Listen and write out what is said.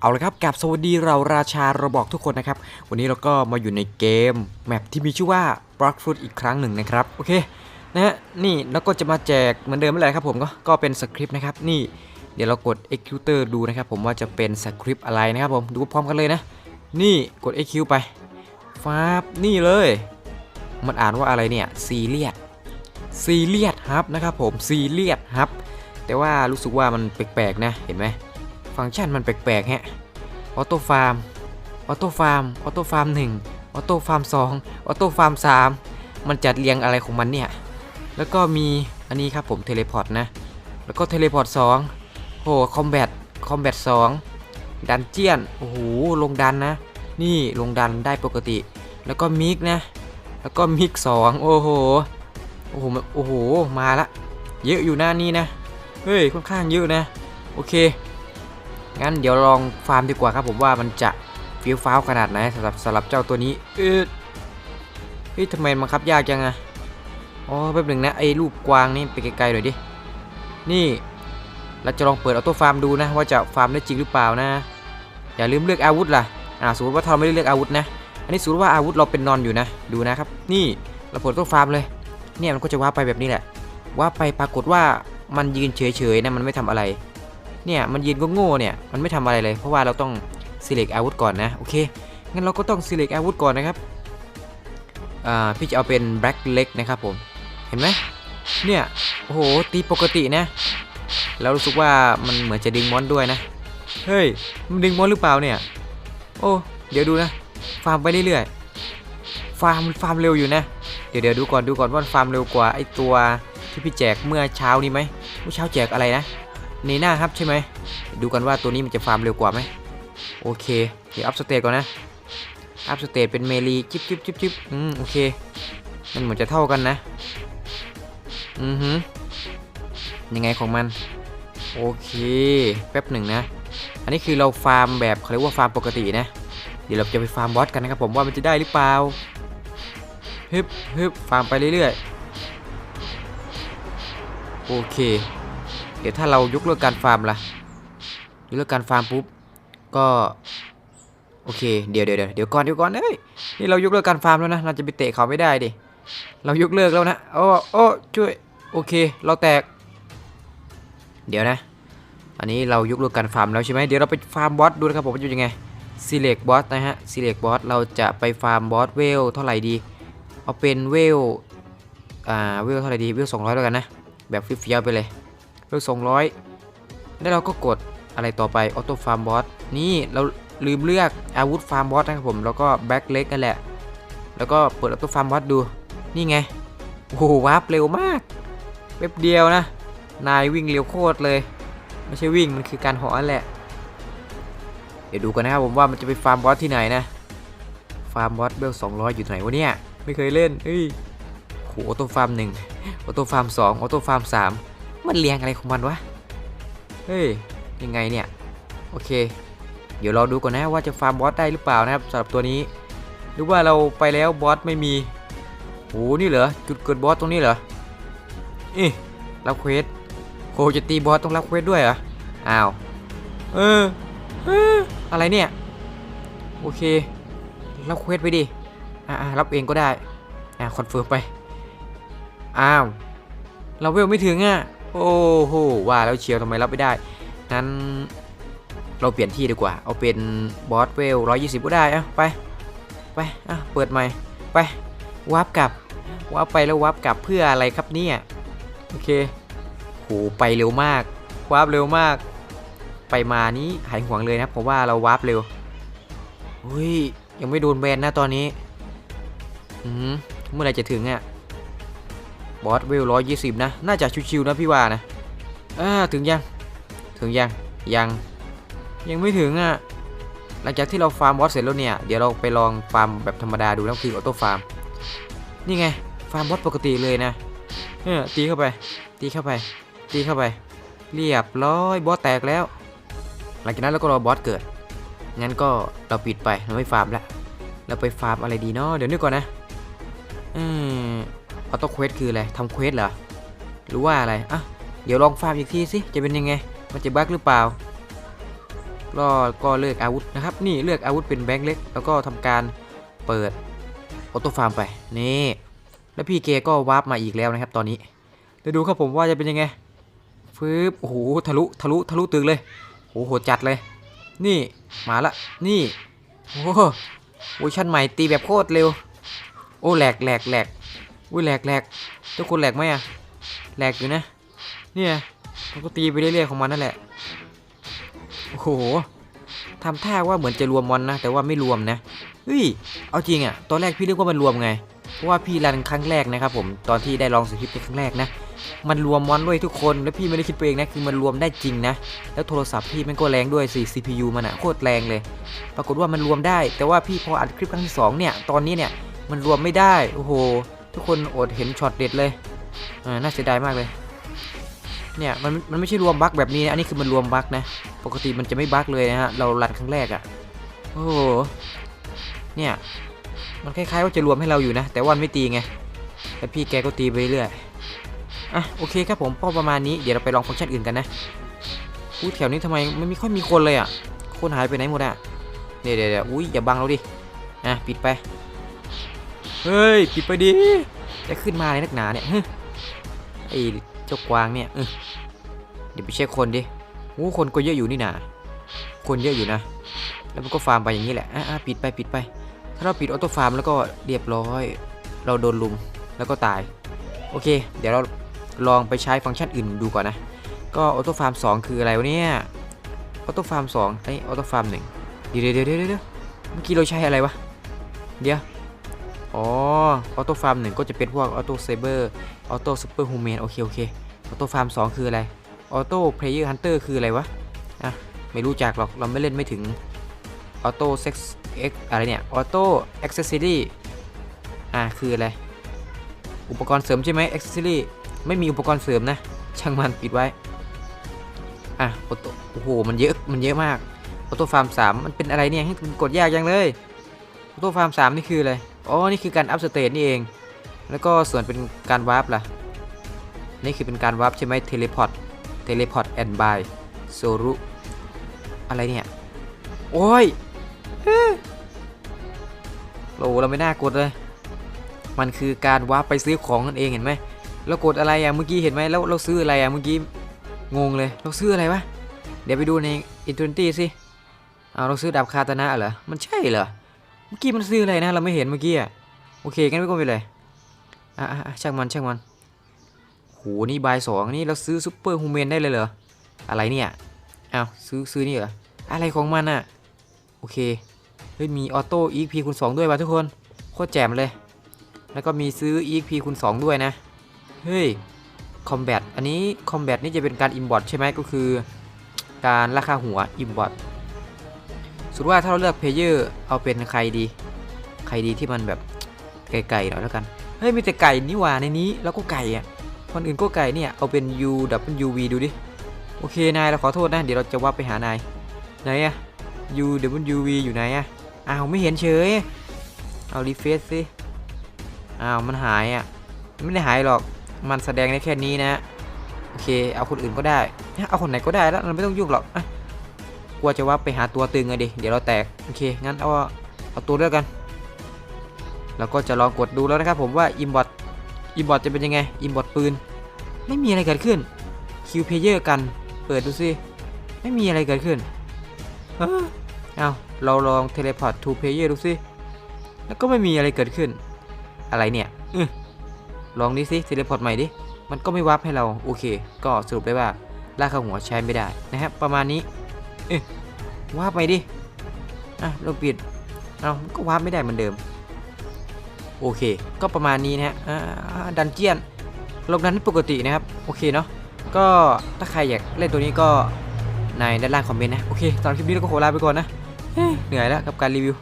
เอาละครับกับสวัสดีเราราชาระบอกทุกคนนะครับ วันนี้เราก็มาอยู่ในเกมแมปที่มีชื่อว่า b l o c k f o o t อีกครั้งหนึ่งนะครับ โอเคนะฮะนี่แล้วก็จะมาแจกเหมือนเดิมไม่แหละครับผมก็ก็เป็นสคริปต์นะครับ นี่เดี๋ยวเรากด executor ดูนะครับ ผมว่าจะเป็นสคริปต์อะไรนะครับผมดูพร้อมกันเลยนะ นี่กด execute ไปฟาบนี่เลย มันอ่านว่าอะไรเนี่ยซีเรียสซีเรียสครับนะครับผมซีเรียสครับแต่ว่ารู้สึกว่ามันแปลกๆนะเห็นไหม ฟังก์ชันมันแปลกๆฮะออโต้ฟาร์มออโต้ฟาร์มออโต้ฟาร์มหนึ่งออโต้ฟาร์มสองออโต้ฟาร์มสามมันจัดเรียงอะไรของมันเนี่ย แล้วก็มีอันนี้ครับผมเทเลพอร์ตนะ แล้วก็เทเลพอร์ตสองโอ้คอมแบทคอมแบทสองดันเจียน โอ้โห ลงดันนะ นี่ลงดันได้ปกติ แล้วก็มิกนะ แล้วก็มิกสองโอ้โห โอ้โหมันโอ้โห มาละ เยอะอยู่หน้านี้นะ เฮ้ย ค่อนข้างเยอะนะ โอเค งั้นเดี๋ยวลองฟาร์มดีกว่าครับผมว่ามันจะฟิวฟ้าวขนาดไหนสำหรับสำหรับเจ้าตัวนี้เออเฮ้ยทำไมมันคับยากจังอะอ๋อแป๊บหนึ่งนะไอ้รูปกวางนี่ไปไกลๆหน่อยดิ นี่เราจะลองเปิดออโต้ฟาร์มดูนะ ว่าจะฟาร์มได้จริงหรือเปล่านะ อย่าลืมเลือกอาวุธล่ะอ่าสมมติว่าเราไม่ได้เลือกอาวุธนะ อันนี้สมมติว่าอาวุธเราเป็นนอนอยู่นะ ดูนะครับ นี่เราเปิดออโต้ฟาร์มเลย เนี่ยมันก็จะว้าไปแบบนี้แหละว่าไปปรากฏว่ามันยืนเฉยๆนะมันไม่ทำอะไร เนี่ยมันยืนก็โง่เนี่ยมันไม่ทำอะไรเลยเพราะว่าเราต้อง select อาวุธก่อนนะโอเคงั้นเราก็ต้อง select อาวุธก่อนนะครับอ่าพี่จะเอาเป็น black leg นะครับผมเห็นไหมเนี่ยโอ้โหตีปกตินะแล้วรู้สึกว่ามันเหมือนจะดึงมอนด้วยนะเฮ้ยมันดึงมอนหรือเปล่าเนี่ยโอ้เดี๋ยวดูนะฟาร์มไปเรื่อยๆฟาร์มฟาร์มเร็วอยู่นะเดี๋ยวเดี๋ยวดูก่อนดูก่อนว่าฟาร์มเร็วกว่าไอตัวที่พี่แจกเมื่อเช้านี้ไหมเมื่อเช้าแจกอะไรนะ ในีน่าครับใช่ไหม ดูกันว่าตัวนี้มันจะฟาร์มเร็วกว่าไหม โอเค เดี๋ยวอัพสเตตก่อนนะ อัพสเตตเป็นเมลีจิบจิบจิบจิบอืมโอเค มันเหมือนจะเท่ากันนะ อือฮึยังไงของมัน โอเค แป๊บหนึ่งนะ อันนี้คือเราฟาร์มแบบเขาเรียกว่าฟาร์มปกตินะ เดี๋ยวเราจะไปฟาร์มบอสกันนะครับผมว่ามันจะได้หรือเปล่าฮึบฮึบฟาร์มไปเรื่อยๆ โอเค เดี๋ยวถ้าเรายกเลิกการฟาร์มล่ะยกเลิกการฟาร์มปุ๊บก็โอเคเดี๋ยวเดี๋ยวเดี๋ยวเดี๋ยวก่อนเดี๋ยวก่อนเฮ้ยนี่เรายกเลิกการฟาร์มแล้วนะเราจะไปเตะเขาไม่ได้ดิเรายกเลิกแล้วนะโอ้โอ้ช่วยโอเค เราแตก เดี๋ยวนะ อันนี้เรายกเลิกการฟาร์มแล้วใช่ไหมเดี๋ยวเราไปฟาร์มบอสดูนะครับผมว่าจะยังไง select boss นะฮะ select boss เราจะไปฟาร์มบอสเวลเท่าไหร่ดีเอาเป็นเวลอ่าเวลเท่าไหร่ดีเวล200แล้วกันนะแบบฟิเฟียไปเลย เวล200แล้วเราก็กดอะไรต่อไปออโต้ฟาร์มบอสนี่เราลืมเลือกอาวุธฟาร์มบอสนะครับผมแล้วก็แบ็คเล็กนั่นแหละ แล้วก็เปิดออโต้ฟาร์มบอสดู นี่ไงโอ้โหวาร์ปเร็วมากเว็บเดียวนะ นายวิ่งเร็วโคตรเลย ไม่ใช่วิ่งมันคือการเหอนั่นแหละ เดี๋ยวดูกันนะครับผมว่ามันจะไปฟาร์มบอสที่ไหนนะฟาร์มบอสเบล200อยู่ไหนวะเนี่ยไม่เคยเล่นเฮ้ยโหออโต้ฟาร์มหนึ่งออโต้ฟาร์มสองออโต้ฟาร์มสาม มันเรียงอะไรของมันวะ เฮ้ย ยังไงเนี่ย โอเค เดี๋ยวเราดูก่อนนะว่าจะฟาร์มบอสได้หรือเปล่านะครับสำหรับตัวนี้ หรือว่าเราไปแล้วบอสไม่มีโหนี่เหรอ จุดเกิดบอสตรงนี้เหรอเอ๊ะรับเควสโคจะตีบอสต้องรับเควสด้วยเหรอ อ้าว เออเอออะไรเนี่ย โอเค รับเควสไปดิ อ่ารับเองก็ได้ อ่าคอนเฟิร์มไป อ้าว เราเวลไม่ถึงอะ โอ้โหว่าแล้วเชียวทำไมรับไม่ได้ นั้นเราเปลี่ยนที่ดีกว่า เอาเป็นบอสเวล120ก็ได้อะไปไปอะเปิดใหม่ไปวาร์ปกลับวาร์ปไปแล้ววาร์ปกลับเพื่ออะไรครับเนี่ยโอเคโหไปเร็วมากวาร์ปเร็วมาก ไปมานี้หายห่วงเลยนะผมว่าเราวาร์ปเร็วอุ้ยยังไม่โดนแบนนะตอนนี้อืมเมื่อไรจะถึงอะ บอสเวลร้อยยี่สิบนะ น่าจะชิวๆนะพี่ว่านะอ่าถึงยัง ถึงยัง ยัง ยังไม่ถึงอะ หลังจากที่เราฟาร์มบอสเสร็จแล้วเนี่ย เดี๋ยวเราไปลองฟาร์มแบบธรรมดาดูนะคือออโต้ฟาร์ม นี่ไง ฟาร์มบอสปกติเลยนะ เออตีเข้าไป ตีเข้าไป ตีเข้าไป เรียบร้อยบอสแตกแล้ว หลังจากนั้นเราก็รอบอสเกิด งั้นก็เราปิดไป เราไม่ฟาร์มล้วเราไปฟาร์มอะไรดีเนาะ เดี๋ยวนึกก่อนนะ อืม ออโต้เควสคืออะไรทำเควสเหรอ หรือว่าอะไร อะ เดี๋ยวลองฟาร์มอีกทีสิ จะเป็นยังไง มันจะบั๊กหรือเปล่าก็ก็เลือกอาวุธนะครับ นี่เลือกอาวุธเป็นแบงค์เล็ก แล้วก็ทำการเปิดออโต้ฟาร์มไป นี่ แล้วพี่เกก็วาร์ปมาอีกแล้วนะครับ ตอนนี้ เดี๋ยวดูครับผมว่าจะเป็นยังไงฟืบโอ้โห ทะลุ ทะลุ ทะลุตึกเลยโอ้โห จัดเลย นี่ มาละ นี่ โอ้โหเวอร์ชันใหม่ตีแบบโคตรเร็ว โอ้แหลกแหลกแหลก อุ้ยแหลกแหลกทุกคนแหลกไหมอะแหลกอยู่นะ เนี่ยมันก็ตีไปเรื่อยๆของมันนั่นแหละ โอ้โหทำท่าว่าเหมือนจะรวมมอนนะ แต่ว่าไม่รวมนะเฮ้ย เอาจริงอะตอนแรกพี่นึกว่ามันรวมไง เพราะว่าพี่รันครั้งแรกนะครับผมตอนที่ได้ลองสคริปต์เป็นครั้งแรกนะ มันรวมมอนด้วยทุกคน แล้วพี่ไม่ได้คิดไปเองนะ คือมันรวมได้จริงนะ แล้วโทรศัพท์พี่มันก็แรงด้วยสิ CPU มันอะโคตรแรงเลย ปรากฏว่ามันรวมได้ แต่ว่าพี่พออัดคลิปครั้งที่สองเนี่ย ตอนนี้เนี่ย มันรวมไม่ได้ โอ้โห ทุกคนอดเห็นช็อตเด็ดเลยอ่าน่าเสียดายมากเลย เนี่ยมันมันไม่ใช่รวมบั๊กแบบนี้นะอันนี้คือมันรวมบั๊กนะ ปกติมันจะไม่บั๊กเลยนะฮะเรารันครั้งแรกอะ่ะโอ้โหเนี่ยมันคล้ายๆว่าจะรวมให้เราอยู่นะ แต่ว่ามันไม่ตีไงแต่พี่แกก็ตีไปเรื่อยอะโอเคครับผมก็ประมาณนี้เดี๋ยวเราไปลองฟังก์ชันอื่นกันนะอู้แถวนี้ทำไมไมันไม่ค่อยมีคนเลยอะ่ะคนหายไปไหนหมดอะ่ะเดี๋ยวเดี๋ยวเดี๋ยวอุ้ยอย่าบังเราดิอะปิดไป เฮ้ยปิดไปดิจะขึ้นมาเลยนักหนาเนี่ยไอ้เจ้ากวางเนี่ยเดี๋ยวไปเช็คคนดิโอ้คนก็เยอะอยู่นี่นาคนเยอะอยู่นะ แล้วมันก็ฟาร์มไปอย่างนี้แหละอะอะปิดไปปิดไป ถ้าเราปิดออโต้ฟาร์มแล้วก็เรียบร้อย เราโดนลุมแล้วก็ตาย โอเค เดี๋ยวเราลองไปใช้ฟังก์ชันอื่นดูก่อนนะ ก็ออโต้ฟาร์ม2คืออะไรวะเนี่ยออโต้ฟาร์ม2ไอออโต้ฟาร์มหนึ่งเดี๋ยวเดี๋ยวเดี๋ยวเดี๋ยวเมื่อกี้เราใช้อะไรวะ เดี๋ยว อ๋อออโต้ฟาร์มหนึ่งก็จะเป็นพวกออโต้เซเบอร์ออโต้ซูเปอร์ฮูแมนโอเคโอเคออโต้ฟาร์ม2คืออะไรออโต้เพลเยอร์ฮันเตอร์คืออะไรวะอะไม่รู้จักหรอกเราไม่เล่นไม่ถึงออโต้เซ็กซ์เอ็กอะไรเนี่ยออโต้อ็กเซสซอรี่อะคืออะไร อุปกรณ์เสริมใช่ไหมอ็กเซสซอรี่ไม่มีอุปกรณ์เสริมนะ ช่างมันปิดไว้ อะออโต้โอ้โหมันเยอะมันเยอะมากออโต้ฟาร์ม3มันเป็นอะไรเนี่ยให้มันกดยากจังเลยออโต้ฟาร์ม3นี่คืออะไร อ๋อ นี่คือการอัพสเตทนี่เอง แล้วก็ส่วนเป็นการวาร์ปล่ะ นี่คือเป็นการวาร์ปใช่ไหมเทเลพอร์ต เทเลพอร์ตแอนด์บายโซรุ อะไรเนี่ย โอ้ยเฮ้ยโลเราไม่น่ากดเลย มันคือการวาร์ปไปซื้อของนั่นเองเห็นไหมเรากดอะไรอะเมื่อกี้เห็นไหมแล้วเราซื้ออะไรอะเมื่อกี้ งงเลย เราซื้ออะไรวะ เดี๋ยวไปดูในอินท n ตี้สิ เอาเราซื้อดาบคาตานะเหรอ มันใช่เหรอ เมื่อกี้มันซื้ออะไรนะเราไม่เห็นเมื่อกี้อะโอเคงั้นไม่ก็ไปเลยอะช่างมันช่างมันโหนี่บายสองนี่เราซื้อซูเปอร์ฮูแมนได้เลยเหรออะไรเนี่ยเอาซื้อซื้อนี่เหรออะไรของมันอะโอเคเฮ้ยมีออโต้อีพีคูณ2ด้วยว่ะทุกคนโคตรแจ่มเลย แล้วก็มีซื้อ EXP คูณ2ด้วยนะเฮ้ยคอมแบทอันนี้คอมแบทนี่จะเป็นการอิมบอร์ตใช่ไหมก็คือ การราคาหัวอิมบอร์ ตสุดว่าถ้าเราเลือกเพลเยอร์เอาเป็นใครดี ใครดีที่มันแบบไก่ๆหน่อยแล้วกัน เฮ้ยมีแต่ไก่นี่หว่าในนี้แล้วก็ไก่อะคนอื่นก็ไก่เนี่ยเอาเป็น U W V ดูดิ โอเคนายเราขอโทษนะ เดี๋ยวเราจะว่าไปหานายไหนอะ U W V อยู่ไหนอะอ้าวไม่เห็นเฉย เอารีเฟซสิ อ้าวมันหายอะไม่ได้หายหรอกมันแสดงได้แค่นี้นะ โอเค เอาคนอื่นก็ได้ เอาคนไหนก็ได้แล้วเราไม่ต้องยุ่งหรอกอะ กลัวจะว่าไปหาตัวตึงอะดิเดี๋ยวเราแตกโอเคงั้นเอาเอาตัวเลือกกันเราก็จะลองกดดูแล้วนะครับผมว่าอิมบอ t อิมบอ t จะเป็นยังไงอิมบอ t ปืน ไม่มีอะไรเกิดขึ้นคิวเพเยอร์กันเปิดดูสิไม่มีอะไรเกิดขึ้นเอ้าเราลองเทเลพอร์ตทูเพเยอร์ดูสิแล้วก็ไม่มีอะไรเกิดขึ้น อะไรเนี่ยออลองดิสิเทเลพอร์ตใหม่ดิมันก็ไม่วับให้เราโอเค ก็สรุปได้ว่าลากเข้าหัวใช้ไม่ได้นะครับ ประมาณนี้ เออวาบไปดิ อะ เราปิด เอาก็วาบไม่ได้เหมือนเดิม โอเค ก็ประมาณนี้นะฮะดันเจียนลงดันปกตินะครับ โอเคเนาะ ก็ถ้าใครอยากเล่นตัวนี้ก็ในด้านล่างคอมเมนต์นะ โอเค ตอนรับคลิปนี้เราก็ขอลาไปก่อนนะ เหนื่อยแล้วกับการรีวิว